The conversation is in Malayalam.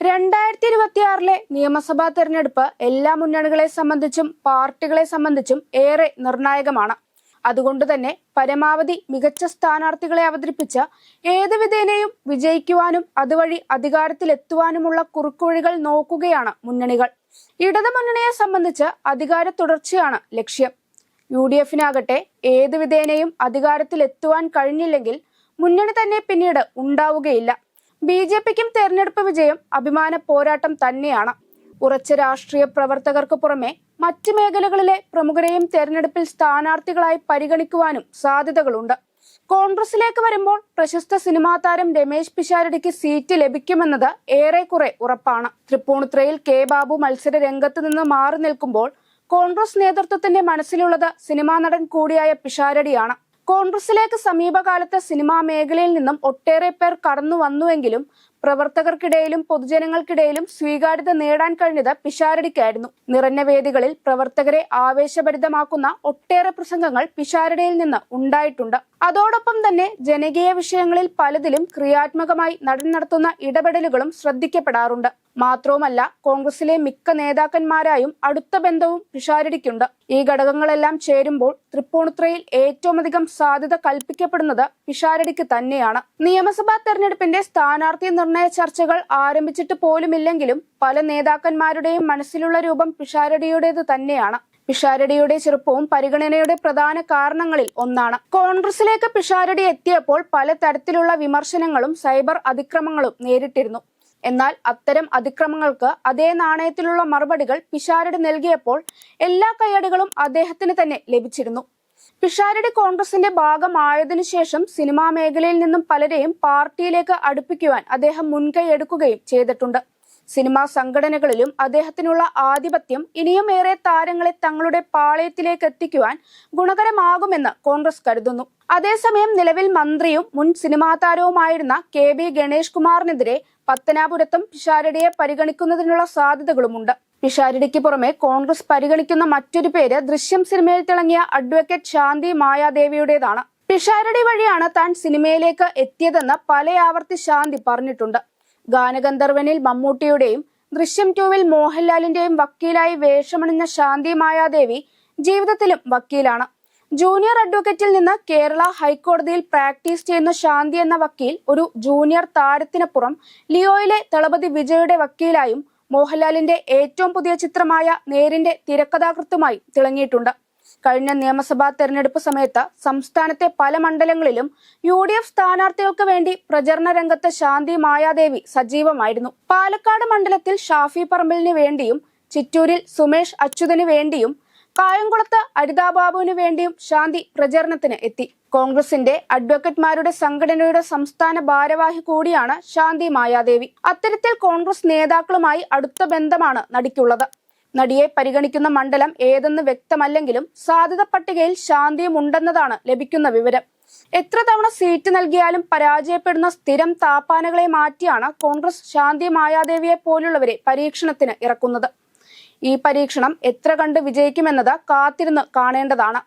രണ്ടായിരത്തി ഇരുപത്തിയാറിലെ നിയമസഭാ തെരഞ്ഞെടുപ്പ് എല്ലാ മുന്നണികളെ സംബന്ധിച്ചും പാർട്ടികളെ സംബന്ധിച്ചും ഏറെ നിർണായകമാണ്. അതുകൊണ്ട് തന്നെ പരമാവധി മികച്ച സ്ഥാനാർത്ഥികളെ അവതരിപ്പിച്ച ഏത് വിധേനയും വിജയിക്കുവാനും അതുവഴി അധികാരത്തിലെത്തുവാനുമുള്ള കുറുക്കുവഴികൾ നോക്കുകയാണ് മുന്നണികൾ. ഇടതു മുന്നണിയെ സംബന്ധിച്ച് അധികാര തുടർച്ചയാണ് ലക്ഷ്യം. യു ഡി എഫിനാകട്ടെ ഏത് വിധേനയും അധികാരത്തിലെത്തുവാൻ കഴിഞ്ഞില്ലെങ്കിൽ മുന്നണി തന്നെ പിന്നീട് ഉണ്ടാവുകയില്ല. ബി ജെ പിക്കും തെരഞ്ഞെടുപ്പ് വിജയം അഭിമാന പോരാട്ടം തന്നെയാണ്. ഉറച്ച രാഷ്ട്രീയ പ്രവർത്തകർക്ക് പുറമെ മറ്റ് മേഖലകളിലെ പ്രമുഖരെയും തെരഞ്ഞെടുപ്പിൽ സ്ഥാനാർത്ഥികളായി പരിഗണിക്കുവാനും സാധ്യതകളുണ്ട്. കോൺഗ്രസിലേക്ക് വരുമ്പോൾ പ്രശസ്ത സിനിമാ താരം രമേശ് പിഷാരടിക്ക് സീറ്റ് ലഭിക്കുമെന്നത് ഏറെക്കുറെ ഉറപ്പാണ്. തൃപ്പൂണിത്തുറയിൽ കെ ബാബു മത്സര രംഗത്ത് നിന്ന് മാറി നിൽക്കുമ്പോൾ കോൺഗ്രസ് നേതൃത്വത്തിന്റെ മനസ്സിലുള്ളത് സിനിമാ നടൻ കൂടിയായ പിഷാരടിയാണ്. കോൺഗ്രസിലേക്ക് സമീപകാലത്തെ സിനിമാ മേഖലയിൽ നിന്നും ഒട്ടേറെ പേർ കടന്നു വന്നുവെങ്കിലും പ്രവർത്തകർക്കിടയിലും പൊതുജനങ്ങൾക്കിടയിലും സ്വീകാര്യത നേടാൻ കഴിഞ്ഞത് പിഷാരടിക്കായിരുന്നു. നിറഞ്ഞ വേദികളിൽ പ്രവർത്തകരെ ആവേശഭരിതമാക്കുന്ന ഒട്ടേറെ പ്രസംഗങ്ങൾ പിഷാരടിയിൽ നിന്ന് ഉണ്ടായിട്ടുണ്ട്. അതോടൊപ്പം തന്നെ ജനകീയ വിഷയങ്ങളിൽ പലതിലും ക്രിയാത്മകമായി നടൻ നടത്തുന്ന ഇടപെടലുകളും ശ്രദ്ധിക്കപ്പെടാറുണ്ട്. മാത്രവുമല്ല കോൺഗ്രസിലെ മിക്ക നേതാക്കന്മാരായും അടുത്ത ബന്ധവും പിഷാരടിക്കുണ്ട്. ഈ ഘടകങ്ങളെല്ലാം ചേരുമ്പോൾ തൃപ്പൂണിത്തുറയിൽ ഏറ്റവും അധികം സാധ്യത കൽപ്പിക്കപ്പെടുന്നത് പിഷാരടിക്ക് തന്നെയാണ്. നിയമസഭാ തെരഞ്ഞെടുപ്പിന്റെ സ്ഥാനാർത്ഥി നിർണയ ചർച്ചകൾ ആരംഭിച്ചിട്ട് പോലുമില്ലെങ്കിലും പല നേതാക്കന്മാരുടെയും മനസ്സിലുള്ള രൂപം പിഷാരടിയുടേത് തന്നെയാണ്. പിഷാരടിയുടെ ചെറുപ്പവും പരിഗണനയുടെ പ്രധാന കാരണങ്ങളിൽ ഒന്നാണ്. കോൺഗ്രസിലേക്ക് പിഷാരടി എത്തിയപ്പോൾ പലതരത്തിലുള്ള വിമർശനങ്ങളും സൈബർ അതിക്രമങ്ങളും നേരിട്ടിരുന്നു. എന്നാൽ അത്തരം അതിക്രമങ്ങൾക്ക് അതേ നാണയത്തിലുള്ള മറുപടികൾ പിഷാരടി നൽകിയപ്പോൾ എല്ലാ കയ്യടികളും അദ്ദേഹത്തിന് തന്നെ ലഭിച്ചിരുന്നു. പിഷാരടി കോൺഗ്രസിന്റെ ഭാഗമായതിനു ശേഷം സിനിമാ മേഖലയിൽ നിന്നും പലരെയും പാർട്ടിയിലേക്ക് അടുപ്പിക്കുവാൻ അദ്ദേഹം മുൻകൈ എടുക്കുകയും ചെയ്തിട്ടുണ്ട്. സിനിമാ സംഘടനകളിലും അദ്ദേഹത്തിനുള്ള ആധിപത്യം ഇനിയും ഏറെ താരങ്ങളെ തങ്ങളുടെ പാളയത്തിലേക്ക് എത്തിക്കുവാൻ ഗുണകരമാകുമെന്ന് കോൺഗ്രസ് കരുതുന്നു. അതേസമയം നിലവിൽ മന്ത്രിയും മുൻ സിനിമാ താരവുമായിരുന്ന കെ ബി ഗണേഷ് കുമാറിനെതിരെ പത്തനാപുരത്തും പിഷാരടിയെ പരിഗണിക്കുന്നതിനുള്ള സാധ്യതകളുമുണ്ട്. പിഷാരടിക്ക് പുറമെ കോൺഗ്രസ് പരിഗണിക്കുന്ന മറ്റൊരു പേര് ദൃശ്യം സിനിമയിൽ തിളങ്ങിയ അഡ്വക്കേറ്റ് ശാന്തി മായാദേവിയുടേതാണ്. പിഷാരടി വഴിയാണ് താൻ സിനിമയിലേക്ക് എത്തിയതെന്ന് പലയാവർത്തി ശാന്തി പറഞ്ഞിട്ടുണ്ട്. ഗാനഗന്ധർവനിൽ മമ്മൂട്ടിയുടെയും ദൃശ്യം ടൂവിൽ മോഹൻലാലിന്റെയും വക്കീലായി വേഷമണിഞ്ഞ ശാന്തി മായാദേവി ജീവിതത്തിലും വക്കീലാണ്. ജൂനിയർ അഡ്വക്കേറ്റിൽ നിന്ന് കേരള ഹൈക്കോടതിയിൽ പ്രാക്ടീസ് ചെയ്യുന്ന ശാന്തി എന്ന വക്കീൽ ഒരു ജൂനിയർ താരത്തിനപ്പുറം ലിയോയിലെ തളപതി വിജയുടെ വക്കീലായും മോഹൻലാലിന്റെ ഏറ്റവും പുതിയ ചിത്രമായ നേരിന്റെ തിരക്കഥാകൃത്തുമായി തിളങ്ങിയിട്ടുണ്ട്. കഴിഞ്ഞ നിയമസഭാ തെരഞ്ഞെടുപ്പ് സമയത്ത് സംസ്ഥാനത്തെ പല മണ്ഡലങ്ങളിലും യു ഡി എഫ് സ്ഥാനാർത്ഥികൾക്ക് വേണ്ടി പ്രചരണ രംഗത്ത് ശാന്തി മായാദേവി സജീവമായിരുന്നു. പാലക്കാട് മണ്ഡലത്തിൽ ഷാഫി പറമ്പലിന് വേണ്ടിയും ചിറ്റൂരിൽ സുമേഷ് അച്യുതന് വേണ്ടിയും കായംകുളത്ത് അരിതാബാബുവിന് വേണ്ടിയും ശാന്തി പ്രചരണത്തിന് എത്തി. കോൺഗ്രസിന്റെ അഡ്വക്കേറ്റ്മാരുടെ സംഘടനയുടെ സംസ്ഥാന ഭാരവാഹി കൂടിയാണ് ശാന്തി മായാദേവി. അത്തരത്തിൽ കോൺഗ്രസ് നേതാക്കളുമായി അടുത്ത ബന്ധമാണ് നടിക്കുള്ളത്. നടിയെ പരിഗണിക്കുന്ന മണ്ഡലം ഏതെന്ന് വ്യക്തമല്ലെങ്കിലും സാധ്യത പട്ടികയിൽ ശാന്തിയും ഉണ്ടെന്നതാണ് ലഭിക്കുന്ന വിവരം. എത്ര തവണ സീറ്റ് നൽകിയാലും പരാജയപ്പെടുന്ന സ്ഥിരം താപ്പാനകളെ മാറ്റിയാണ് കോൺഗ്രസ് ശാന്തി മായാദേവിയെ പോലുള്ളവരെ പരീക്ഷണത്തിന് ഇറക്കുന്നത്. ഈ പരീക്ഷണം എത്ര കണ്ട് വിജയിക്കുമെന്നത് കാത്തിരുന്ന് കാണേണ്ടതാണ്.